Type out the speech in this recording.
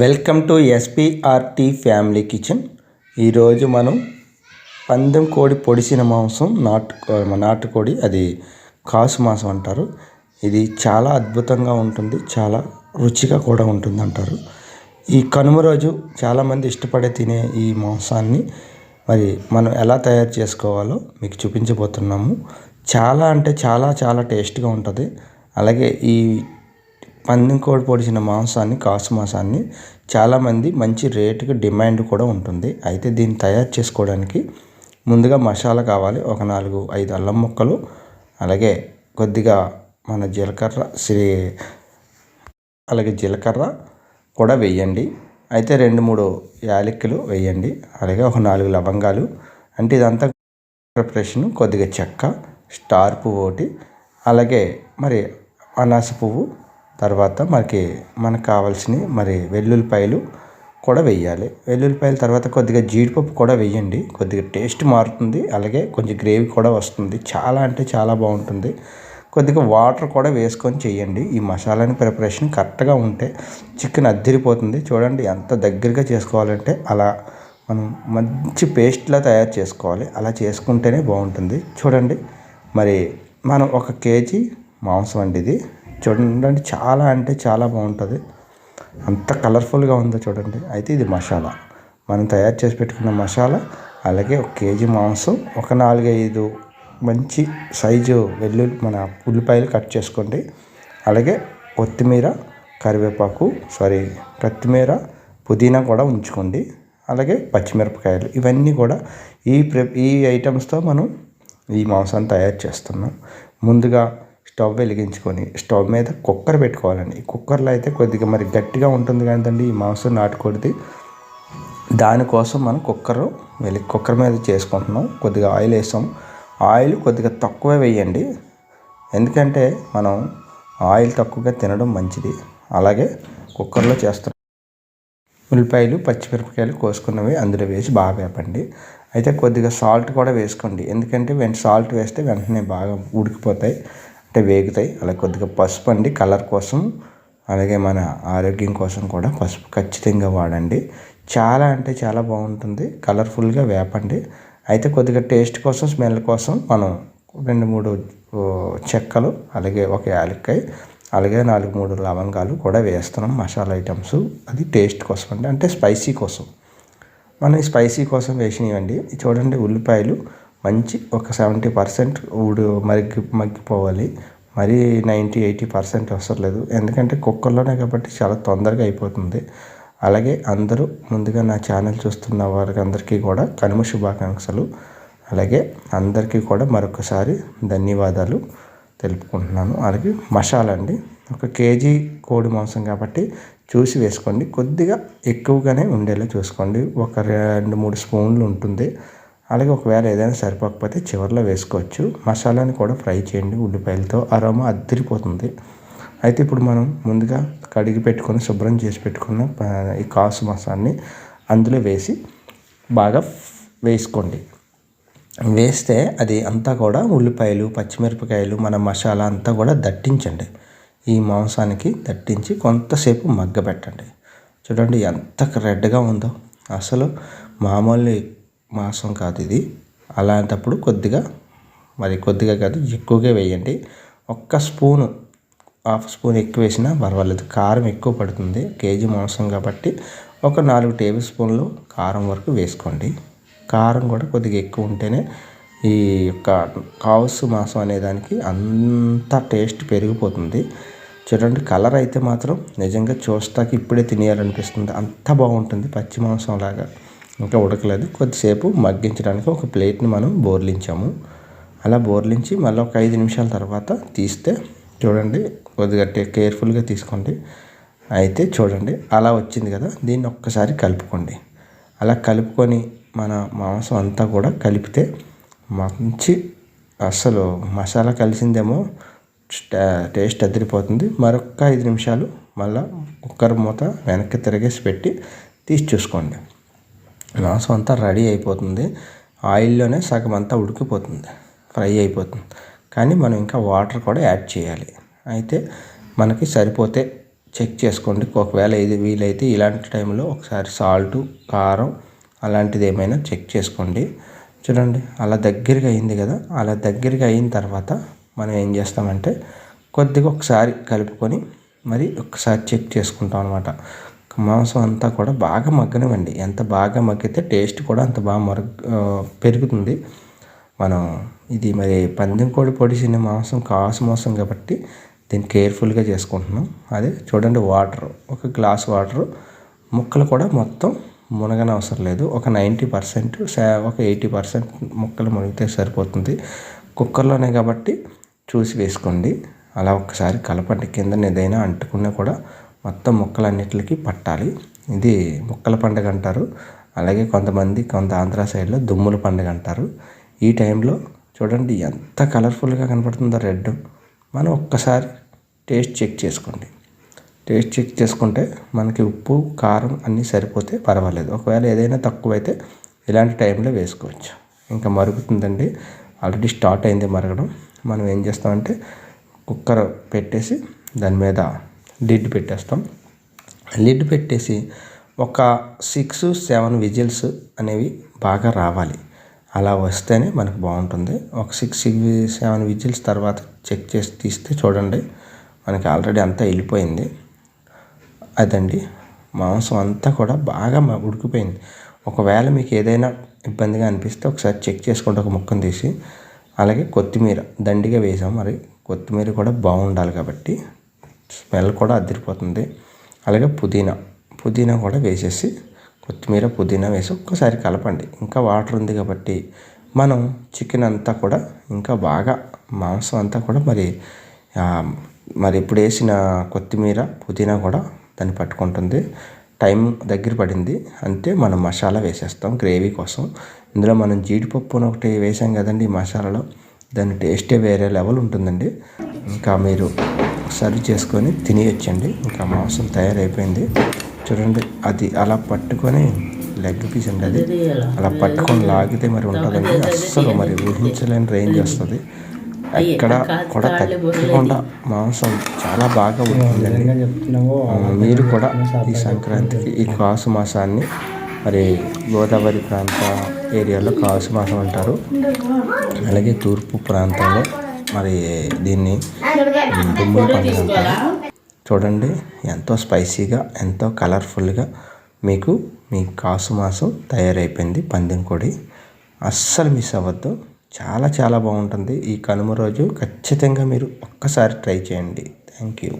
Welcome to SPRT family kitchen. ఈరోజు మనం పందెం కోడి పొడిసిన మాంసం నాటు నాటుకోడి అది కాసు మాంసం అంటారు. ఇది చాలా అద్భుతంగా ఉంటుంది చాలా రుచిగా కూడా ఉంటుంది అంటారు ఈ కనుమ రోజు చాలామంది ఇష్టపడే తినే ఈ మాంసాన్ని మరి మనం ఎలా తయారు చేసుకోవాలో మీకు చూపించబోతున్నాము. చాలా అంటే చాలా చాలా టేస్ట్గా ఉంటుంది. అలాగే ఈ పందెం కోడి పొడిచిన మాంసాన్ని కాసు మాంసాన్ని చాలామంది మంచి రేటుకి డిమాండ్ కూడా ఉంటుంది. అయితే దీన్ని తయారు చేసుకోవడానికి ముందుగా మసాలా కావాలి. ఒక నాలుగు ఐదు అల్లం ముక్కలు అలాగే కొద్దిగా మన జీలకర్ర శ్రీ అలాగే జీలకర్ర కూడా వేయండి. అయితే రెండు మూడు యాలక్కులు వేయండి. అలాగే ఒక నాలుగు లవంగాలు. అంటే ఇదంతా ప్రిపరేషన్ కొద్దిగా చెక్క స్టార్ పువ్వు ఒకటి అలాగే మరి అనాస పువ్వు తర్వాత మనకి మనకు కావాల్సినవి మరి వెల్లుల్లిపాయలు కూడా వేయాలి వెల్లుల్లిపాయల తర్వాత కొద్దిగా జీడిపప్పు కూడా వేయండి కొద్దిగా టేస్ట్ మారుతుంది. అలాగే కొంచెం గ్రేవీ కూడా వస్తుంది. చాలా అంటే చాలా బాగుంటుంది. కొద్దిగా వాటర్ కూడా వేసుకొని చేయండి. ఈ మసాలాని ప్రిపరేషన్ కరెక్ట్గా ఉంటే చికెన్ అద్దిరిపోతుంది. చూడండి ఎంత దగ్గరగా చేసుకోవాలంటే అలా మనం మంచి పేస్ట్లా తయారు చేసుకోవాలి. అలా చేసుకుంటేనే బాగుంటుంది. చూడండి మరి మనం ఒక కేజీ మాంసం అండి ఇది. చూడండి చాలా అంటే చాలా బాగుంటుంది. అంత కలర్ఫుల్గా ఉందో చూడండి. అయితే ఇది మసాలా. మనం తయారు చేసి పెట్టుకున్న మసాలా అలాగే ఒక కేజీ మాంసం ఒక నాలుగైదు మంచి సైజు వెల్లుల్లి మన ఉల్లిపాయలు కట్ చేసుకోండి. అలాగే కొత్తిమీర కరివేపాకు సారీ కొత్తిమీర పుదీనా కూడా ఉంచుకోండి. అలాగే పచ్చిమిరపకాయలు ఇవన్నీ కూడా ఈ ప్రి ఈ ఐటమ్స్తో మనం ఈ మాంసాన్ని తయారు చేస్తున్నాం. ముందుగా స్టవ్ వెలిగించుకొని స్టవ్ మీద కుక్కర్ పెట్టుకోవాలండి. కుక్కర్లో అయితే కొద్దిగా మరి గట్టిగా ఉంటుంది కదండి ఈ మాంసం నాటుకోడిది. దానికోసం మనం కుక్కర్ వెలి కుక్కర్ మీద చేసుకుంటున్నాం. కొద్దిగా ఆయిల్ వేసాం. ఆయిల్ కొద్దిగా తక్కువే వేయండి. ఎందుకంటే మనం ఆయిల్ తక్కువగా తినడం మంచిది. అలాగే కుక్కర్లో చేస్తున్నాం ఉల్లిపాయలు పచ్చిమిరపకాయలు కోసుకున్నవి అందులో వేసి బాగా వేపండి. అయితే కొద్దిగా సాల్ట్ కూడా వేసుకోండి. ఎందుకంటే వెంట సాల్ట్ వేస్తే వెంటనే బాగా ఉడికిపోతాయి. అంటే వేగుతాయి. అలా కొద్దిగా పసుపు అండి. కలర్ కోసం అలాగే మన ఆరోగ్యం కోసం కూడా పసుపు ఖచ్చితంగా వాడండి. చాలా అంటే చాలా బాగుంటుంది. కలర్ఫుల్గా వేపండి. అయితే కొద్దిగా టేస్ట్ కోసం స్మెల్ కోసం మనం రెండు మూడు చెక్కలు అలాగే ఒక యాలక్కాయ అలాగే నాలుగు మూడు లవంగాలు కూడా వేస్తున్నాం. మసాలా ఐటమ్స్. అది టేస్ట్ కోసం అండి. అంటే స్పైసీ కోసం. మనం స్పైసీ కోసం వేసినవండి చూడండి ఉల్లిపాయలు మంచి ఒక సెవెంటీ పర్సెంట్ ఊడు మగ్గి మగ్గిపోవాలి. మరీ నైంటీ ఎయిటీ పర్సెంట్ అవసరం లేదు. ఎందుకంటే కుక్కర్లోనే కాబట్టి చాలా తొందరగా అయిపోతుంది. అలాగే అందరూ ముందుగా నా ఛానల్ చూస్తున్న వారికి అందరికీ కూడా కనుమ శుభాకాంక్షలు. అలాగే అందరికీ కూడా మరొకసారి ధన్యవాదాలు తెలుపుకుంటున్నాను. అలాగే మసాలా అండి. ఒక కేజీ కోడి మాంసం కాబట్టి చూసి వేసుకోండి. కొద్దిగా ఎక్కువగానే ఉండేలా చూసుకోండి. ఒక రెండు మూడు స్పూన్లు ఉంటుంది. అలాగే ఒకవేళ ఏదైనా సరిపోకపోతే చివరిలో వేసుకోవచ్చు. మసాలాని కూడా ఫ్రై చేయండి. ఉల్లిపాయలతో అరోమా అద్దరిపోతుంది అయితే ఇప్పుడు మనం ముందుగా కడిగి పెట్టుకొని శుభ్రం చేసి పెట్టుకున్న ఈ కాసు మసాన్ని అందులో వేసి బాగా వేసుకోండి. వేస్తే అది అంతా కూడా ఉల్లిపాయలు పచ్చిమిరపకాయలు మన మసాలా అంతా కూడా దట్టించండి. ఈ మాంసానికి దట్టించి కొంతసేపు మగ్గబెట్టండి చూడండి ఎంత రెడ్గా ఉందో. అసలు మామూలు మాంసం కాదు ఇది. అలాంటప్పుడు కొద్దిగా మరి కొద్దిగా కాదు ఎక్కువగా వేయండి. ఒక్క స్పూను హాఫ్ స్పూన్ ఎక్కువ వేసినా పర్వాలేదు. కారం ఎక్కువ పడుతుంది కేజీ మాంసం కాబట్టి ఒక నాలుగు టేబుల్ స్పూన్లు కారం వరకు వేసుకోండి. కారం కూడా కొద్దిగా ఎక్కువ ఉంటేనే ఈ యొక్క కావసు మాంసం అనేదానికి అంత టేస్ట్ పెరిగిపోతుంది. చూడండి కలర్ అయితే మాత్రం నిజంగా చూస్తాకి ఇప్పుడే తినేయాలనిపిస్తుంది. అంత బాగుంటుంది పచ్చి మాంసం లాగా. ఇంకా ఉడకలేదు. కొద్దిసేపు మగ్గించడానికి ఒక ప్లేట్ని మనం బోర్లించాము. అలా బోర్లించి మళ్ళీ ఒక ఐదు నిమిషాల తర్వాత తీస్తే చూడండి కొద్దిగా కేర్ఫుల్గా తీసుకోండి. అయితే చూడండి అలా వచ్చింది కదా దీన్ని ఒక్కసారి కలుపుకోండి. అలా కలుపుకొని మన మాంసం అంతా కూడా కలిపితే మంచి అసలు మసాలా కలిసిందేమో టేస్ట్ అదిరిపోతుంది. మరొక ఐదు నిమిషాలు మళ్ళీ కుక్కర్ మూత వెనక్కి తిరిగేసి పెట్టి తీసి చూసుకోండి. మాంసం అంతా రెడీ అయిపోతుంది. ఆయిల్లోనే సగం అంతా ఉడికిపోతుంది. ఫ్రై అయిపోతుంది. కానీ మనం ఇంకా వాటర్ కూడా యాడ్ చేయాలి. అయితే మనకి సరిపోతే చెక్ చేసుకోండి. ఒకవేళ ఇది వీలైతే ఇలాంటి టైంలో ఒకసారి సాల్ట్ కారం అలాంటిది ఏమైనా చెక్ చేసుకోండి. చూడండి అలా దగ్గరగా అయింది కదా. అలా దగ్గరగా అయిన తర్వాత మనం ఏం చేస్తామంటే కొద్దిగా ఒకసారి కలుపుకొని మరి ఒకసారి చెక్ చేసుకుంటాం అనమాట మాంసం అంతా కూడా బాగా మగ్గనివ్వండి. ఎంత బాగా మగ్గితే టేస్ట్ కూడా అంత బాగా మరగ పెరుగుతుంది. మనం ఇది మరి పందెం కోడి పొడిచిన మాంసం కాసు మాంసం కాబట్టి దీన్ని కేర్ఫుల్గా చేసుకుంటున్నాం. అదే చూడండి వాటర్ ఒక గ్లాస్ వాటర్. ముక్కలు కూడా మొత్తం మునగని అవసరం లేదు. ఒక నైంటీ పర్సెంట్ ఒక ఎయిటీ పర్సెంట్ ముక్కలు మునిగితే సరిపోతుంది. కుక్కర్లోనే కాబట్టి చూసి వేసుకోండి. అలా ఒక్కసారి కలపండి. కింద ఏదైనా అంటుకున్నా కూడా మొత్తం ముక్కలన్నిటికి పట్టాలి. ఇది ముక్కల పండుగ అంటారు. అలాగే కొంతమంది కొంత ఆంధ్ర సైడ్లో దుమ్ముల పండుగ అంటారు. ఈ టైంలో చూడండి ఎంత కలర్ఫుల్గా కనపడుతుందో రెడ్. మనం ఒక్కసారి టేస్ట్ చెక్ చేసుకోండి. టేస్ట్ చెక్ చేసుకుంటే మనకి ఉప్పు కారం అన్నీ సరిపోతే పర్వాలేదు. ఒకవేళ ఏదైనా తక్కువైతే ఇలాంటి టైంలో వేసుకోవచ్చు. ఇంకా మరుగుతుందండి. ఆల్రెడీ స్టార్ట్ అయింది మరగడం. మనం ఏం చేస్తామంటే కుక్కర్ పెట్టేసి దాని మీద లిడ్ పెట్టేస్తాం. లిడ్ పెట్టేసి ఒక సిక్స్ సెవెన్ విజిల్స్ అనేవి బాగా రావాలి. అలా వస్తేనే మనకు బాగుంటుంది. ఒక సిక్స్ సెవెన్ విజిల్స్ తర్వాత చెక్ చేసి తీస్తే చూడండి మనకి ఆల్రెడీ అంతా వెళ్ళిపోయింది. అదండి. మాంసం అంతా కూడా బాగా ఉడికిపోయింది. ఒకవేళ మీకు ఏదైనా ఇబ్బందిగా అనిపిస్తే ఒకసారి చెక్ చేసుకుంటే ఒక ముక్కను తీసి అలాగే కొత్తిమీర దండిగా వేసాం. మరి కొత్తిమీర కూడా బాగుండాలి కాబట్టి స్మెల్ కూడా అదిరిపోతుంది. అలాగే పుదీనా. పుదీనా కూడా వేసేసి కొత్తిమీర పుదీనా వేసి ఒక్కసారి కలపండి. ఇంకా వాటర్ ఉంది కాబట్టి మనం చికెన్ అంతా కూడా ఇంకా బాగా మాంసం అంతా కూడా మరి మరి ఇప్పుడు వేసిన కొత్తిమీర పుదీనా కూడా దాన్ని పట్టుకుంటుంది. టైం దగ్గర పడింది. అంతే మనం మసాలా వేసేస్తాం గ్రేవీ కోసం. ఇందులో మనం జీడిపప్పును ఒకటి వేసాం కదండి ఈ మసాలాలో. దాని టేస్టే వేరే లెవెల్ ఉంటుందండి. ఇంకా మీరు సర్వ్ చేసుకొని తినేయచ్చండి. ఇంకా మాంసం తయారైపోయింది. చూడండి అది అలా పట్టుకొని లెగ్ పీస్ అండి అది. అలా పట్టుకొని లాగితే మరి ఉంటుందండి. అస్సలు మరి ఊహించలేని రేంజ్ వస్తుంది. ఎక్కడ కూడా తగ్గకుండా మాంసం చాలా బాగా ఉంటుందండి. మీరు కూడా ఈ సంక్రాంతికి ఈ కాసు మాసాన్ని మరి గోదావరి ప్రాంత ఏరియాలో కాసు మాసం అంటారు. అలాగే తూర్పు ప్రాంతంలో మరి దీన్ని దుమ్ముల పండుగ అంటారు చూడండి ఎంతో స్పైసీగా ఎంతో కలర్ఫుల్గా మీకు మీ కాసు మాసం తయారైపోయింది పందెం అస్సలు మిస్ అవ్వద్దు. చాలా చాలా బాగుంటుంది. ఈ కనుమ రోజు ఖచ్చితంగా మీరు ఒక్కసారి ట్రై చేయండి. Thank you.